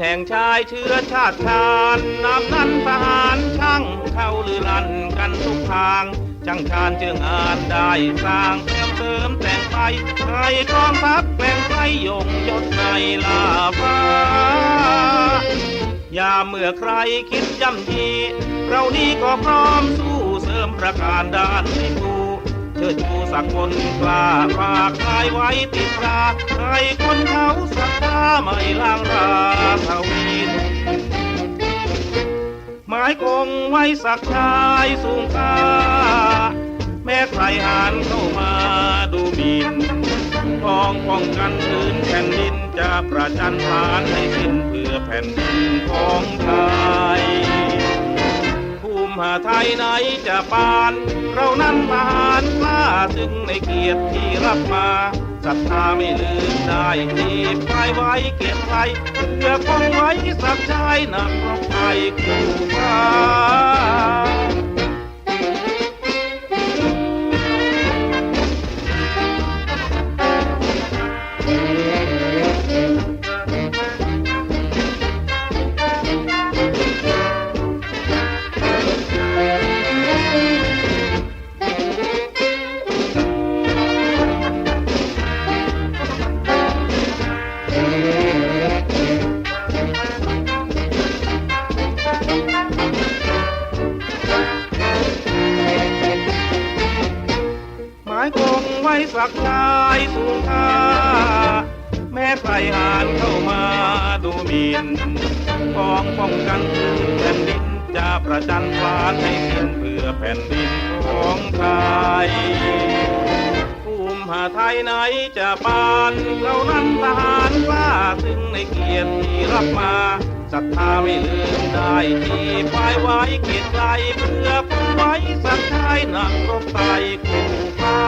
แห่งชายเชื้อชาติชาญนำนั้นทหารช่างเข้าลือลั่นกันทุกทางช่างชาญเจืองอานได้สร้างเติมเสริมแต่งไปให้กองทัพแกล่งไทยงยศในลาฟ้าอย่าเมื่อใครคิดย่ำยีเรานี่ก็พร้อมสู้เสริมประการด้านที่ผู ชิดชูสักคนกล้าฝากกายไว้ติดตาให้คนเขาศรัทธาไม่ลางราทวีนหมายคงไว้สักชายสูงค่าแม้ใครหานเข้ามาดูหมินป้องป้องกันพื้นแผ่นดินจะประจันทานให้สิ้นเพื่อแผ่นดินของไทยภูมิหาไทยไหนจะปาน เรานั้นทหารกล้า ถึงในเกียรติที่รับมาศรัทธาไม่ลืมได้ทีบไปไว้เก็บไว้เพื่อคงไว้สักชายนักรบไทยคู่ฟ้า สักชายสูงค่าแม้ใครหานเข้ามาดูหมินกองป้องกันแผ่นดินจะประจันวานให้สิ้นเพื่อแผ่นดินของไทยภูมิหาไทยไหนจะปานเรานั้นทหารกล้าถึงในเกียรติที่รับมาศรัทธาไม่ลืมได้ที่ป้ายไว้เกียรติไกลเพื่อ ไว้สักชายนักก็ไปกูฟ้า